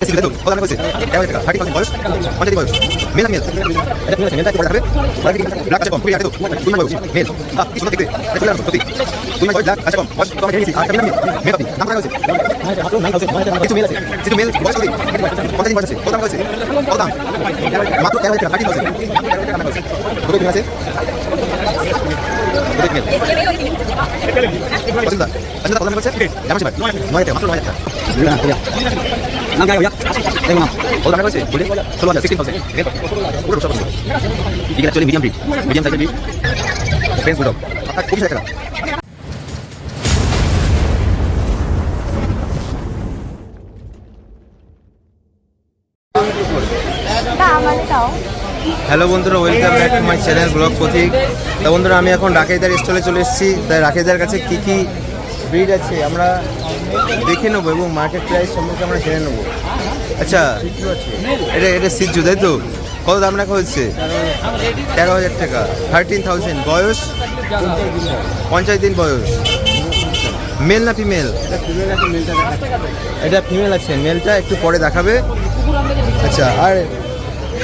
মাত্র 11 টাকা 30 বয়স কত দিন আছে? কত দিন অসুবিধা অসুবিধা কত দাম কইছে জামাই ভাই নয় টাকা। গায় কইছে বলি 16000 16000 পুরো চলে মিডিয়াম ব্রিড মিডিয়াম সাইজের ব্রিড বুলডগ তাও হ্যালো বন্ধুরা welcome back to my channel blog Pratik তা বন্ধুরা, আমি এখন রাকেশদার স্টলে চলে এসেছি। তাই রাকেশদার কাছে কী কী ব্রিড আছে, আমরা দেখে নেব এবং মার্কেট প্রাইস সম্পর্কে আমরা জেনে নেব। আচ্ছা এটা এটা সিজু, তাই তো? কত দাম রাখা হচ্ছে তেরো হাজার টাকা। থার্টিন থাউজেন্ড বয়স? পঞ্চাশ দিন বয়স। মেল না ফিমেল এটা ফিমেল আছে মেলটা একটু পরে দেখাবে। আচ্ছা আর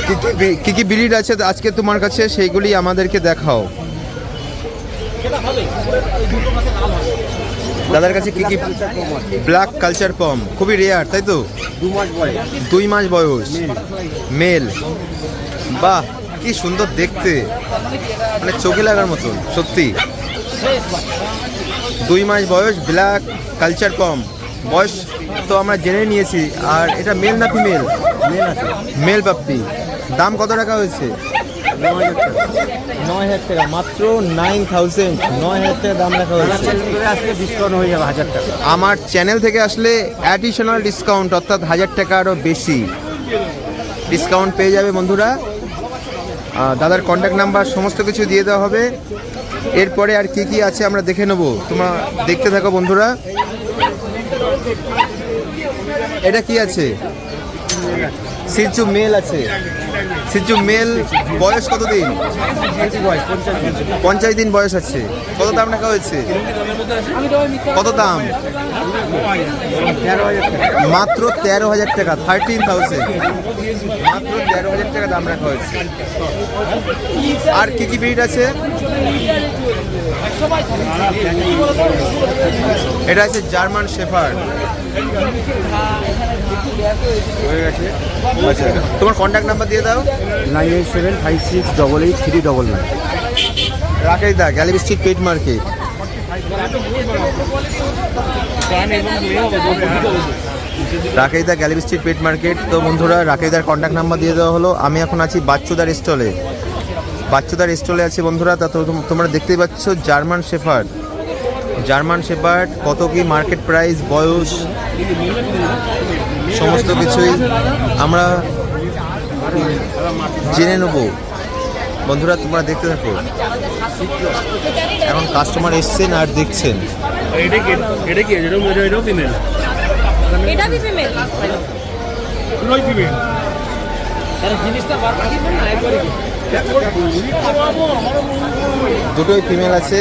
কি কি কি কি ব্রিড আছে আজকে তোমার কাছে? সেইগুলি আমাদেরকে দেখাও। দাদার কাছে কি কি ব্ল্যাক কালচার পম খুবই রেয়ার তাই তো? দুই মাস বয়স। মেল বাহ কি সুন্দর দেখতে। মানে চোখে লাগার মতো সত্যি। দুই মাস বয়স ব্ল্যাক কালচার পম বয়স তো আমরা জেনে নিয়েছি আর এটা মেল না ফিমেল মেল পাপ্পি। দাম কত টাকা হয়েছে? নয় হাজার টাকা, মাত্র নাইন থাউজেন্ড নয় হাজার টাকা দাম রাখা হয়েছে। আসলে ডিসকাউন্ট হয়ে যাবে হাজার টাকা আমার চ্যানেল থেকে আসলে অ্যাডিশনাল ডিসকাউন্ট অর্থাৎ হাজার টাকা আরও বেশি ডিসকাউন্ট পেয়ে যাবে বন্ধুরা। দাদার কন্ট্যাক্ট নাম্বার সমস্ত কিছু দিয়ে দেওয়া হবে। এরপরে আর কি কি আছে আমরা দেখে নেব। তোমরা দেখতে থাকো বন্ধুরা। এটা কি আছে? সিজু মেল আছে। সিজু, মেল, বয়স কত দিন বয়স পঞ্চাশ দিন বয়স আছে। কত দাম রাখা হয়েছে? কত দাম? মাত্র তেরো হাজার টাকা থার্টিন থাউজেন্ড মাত্র তেরো হাজার টাকা দাম রাখা হয়েছে। আর কি কি ব্রিড আছে? এটা আছে জার্মান শেফার্ড। হয়ে গেছে। আচ্ছা তোমার কন্ট্যাক্ট নাম্বার দিয়ে দাও। Nine eight seven five six double eight three double nine. Rakesh da Galiff street pet market. Rakesh da Galiff street pet market. তো বন্ধুরা রাকেশদার কন্ট্যাক্ট নাম্বার দিয়ে দেওয়া হলো। আমি এখন আছি বাচ্চুদার স্টলে। বাচ্চুদার স্টলে আছে বন্ধুরা তো তোমরা দেখতেই পাচ্ছ জার্মান শেফার্ড। জার্মান শেফার্ড কত কি মার্কেট প্রাইস বয়স? সমস্ত কিছুই আমরা জেনে নেব। বন্ধুরা তোমরা দেখতে থাকো। এখন কাস্টমার এসছেন আর দেখছেন। এটা কি? এটা কি? এটা এটা ফিমেল এটা কি ফিমেল নয় ফিমেল দুটোই ফিমেল আছে।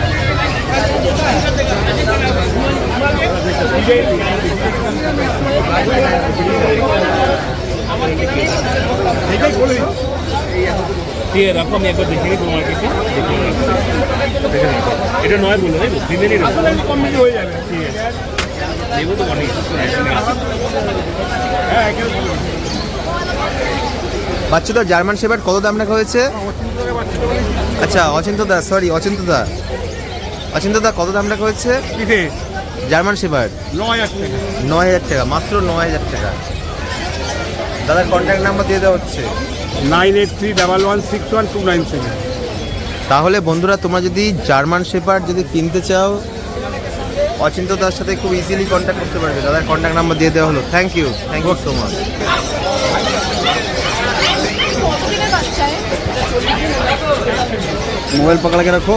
রাখো আমি একবার দেখে নিই তোমার কাছে? এটা নয় বলল তাই ফিমেলই হয়ে যাবে। ঠিক আছে। নেব তো অনেক হ্যাঁ জার্মান শেফার্ড কত দাম রাখা হয়েছে? আচ্ছা অচিন্ত দা সরি অচিন্ত দা অচিন্ত দা কত দাম রাখা হয়েছে কিসে জার্মান শেফার্ড নয় হাজার টাকা নয় হাজার টাকা মাত্র নয় হাজার টাকা দাদার কন্ট্যাক্ট নাম্বার দিয়ে দেওয়া হচ্ছে nine eight three double one six one two nine seven তাহলে বন্ধুরা তোমরা যদি জার্মান শেপার্ড যদি কিনতে চাও অচিন্ততার সাথে খুব ইজিলি কন্ট্যাক্ট করতে পারবে দাদার কন্ট্যাক্ট নাম্বার দিয়ে দেওয়া হলো thank you thank you so much mobile पकड़ के रखो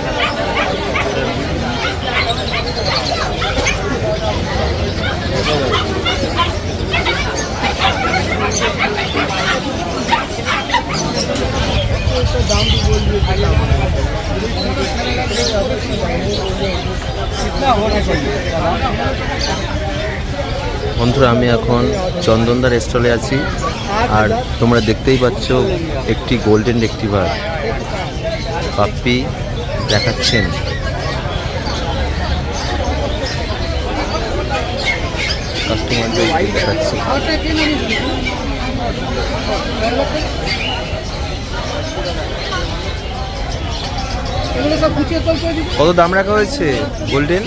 বন্ধুরা, আমি এখন চন্দনদার স্টলে আছি আর তোমরা দেখতেই পাচ্ছ একটি গোল্ডেন রেক্টিভার পাপ্পি দেখাচ্ছেন। কাস্টমারদের দেখাচ্ছি কত দাম রাখা হয়েছে গোল্ডেন?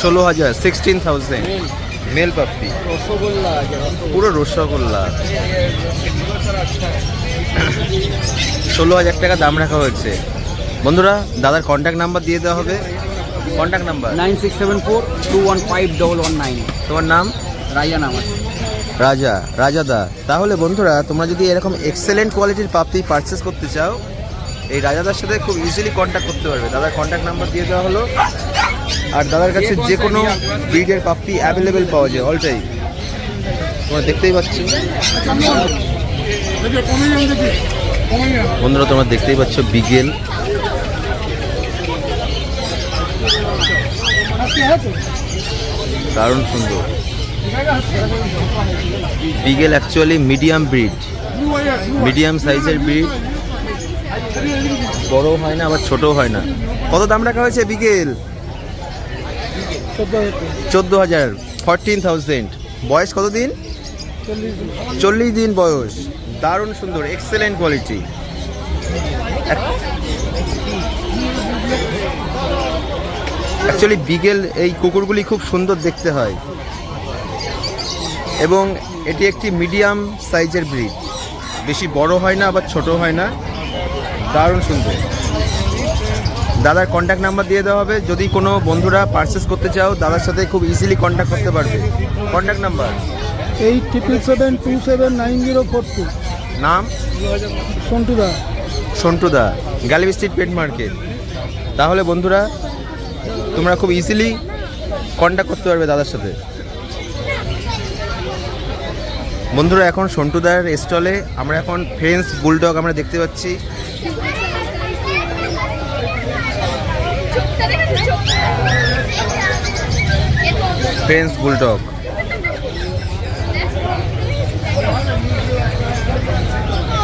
ষোলো হাজার সিক্সটিন থাউজেন্ড মেল পাপড়ি পুরো রসগোল্লা। ষোলো হাজার টাকা দাম রাখা হয়েছে। বন্ধুরা, দাদার কন্ট্যাক্ট নাম্বার দিয়ে দেওয়া হবে। Contact number nine six seven four two one five double one nine. তোমার নাম? রাজা নাম আছে। রাজা রাজা দা তাহলে বন্ধুরা তোমরা যদি এরকম এক্সেলেন্ট কোয়ালিটির পাপটি পারচেস করতে চাও এই রাজাদার সাথে খুব ইজিলি কন্ট্যাক্ট করতে পারবে। দাদার কন্ট্যাক্ট নাম্বার দিয়ে দেওয়া হলো। আর দাদার কাছে যে কোনো ব্রিডের পাপটি অ্যাভেলেবেল পাওয়া যায় অলটাই তোমরা দেখতেই পাচ্ছ। বন্ধুরা তোমরা দেখতেই পাচ্ছ বিগেল। দারুণ সুন্দর। Beagle actually medium breed medium সাইজের ব্রিড বড় হয় না, আবার ছোটও হয় না। কত দাম রাখা হয়েছে বিগেল? চোদ্দ হাজার ফরটিন থাউজেন্ড বয়স কত দিন? চল্লিশ দিন বয়স। দারুণ সুন্দর এক্সেলেন্ট কোয়ালিটি অ্যাকচুয়ালি বিগেল এই কুকুরগুলি খুব সুন্দর দেখতে হয়। এবং এটি একটি মিডিয়াম সাইজের ব্রিড। বেশি বড় হয় না আবার ছোট হয় না। দারুণ সুন্দর। দাদার কন্ট্যাক্ট নাম্বার দিয়ে দেওয়া হবে। যদি কোনো বন্ধুরা পারচেস করতে চাও দাদার সাথে খুব ইজিলি কন্ট্যাক্ট করতে পারবে। Contact number eight triple seven two seven nine zero four two নাম? সন্টুদা। সন্টুদা গ্যালিবি স্ট্রিট পেট মার্কেট তাহলে বন্ধুরা তোমরা খুব ইজিলি কন্ট্যাক্ট করতে পারবে দাদার সাথে। বন্ধুরা, এখন সন্টুদার স্টলে আমরা এখন ফ্রেন্স বুলডগ আমরা দেখতে পাচ্ছি। ফ্রেন্স বুলডগ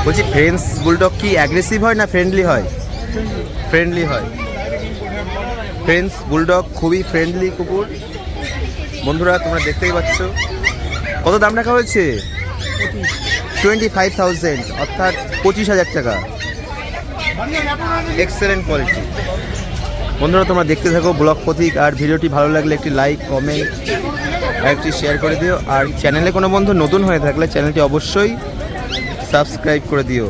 বলছি ফ্রেন্স বুলডগ কি অ্যাগ্রেসিভ হয় না ফ্রেন্ডলি হয়? ফ্রেন্ডলি হয়। ফ্রেন্স বুলডগ খুবই ফ্রেন্ডলি কুকুর। বন্ধুরা, তোমরা দেখতেই পাচ্ছ। কত দাম রাখা হয়েছে? টোয়েন্টি ফাইভ থাউজেন্ড অর্থাৎ পঁচিশ হাজার টাকা। এক্সেলেন্ট কোয়ালিটি বন্ধুরা, তোমরা দেখতে থাকো ব্লগ প্রতীক। আর ভিডিওটি ভালো লাগলে একটি লাইক কমেন্ট একটি শেয়ার করে দিও। আর চ্যানেলে কোনো বন্ধু নতুন হয়ে থাকলে চ্যানেলটি অবশ্যই সাবস্ক্রাইব করে দিও।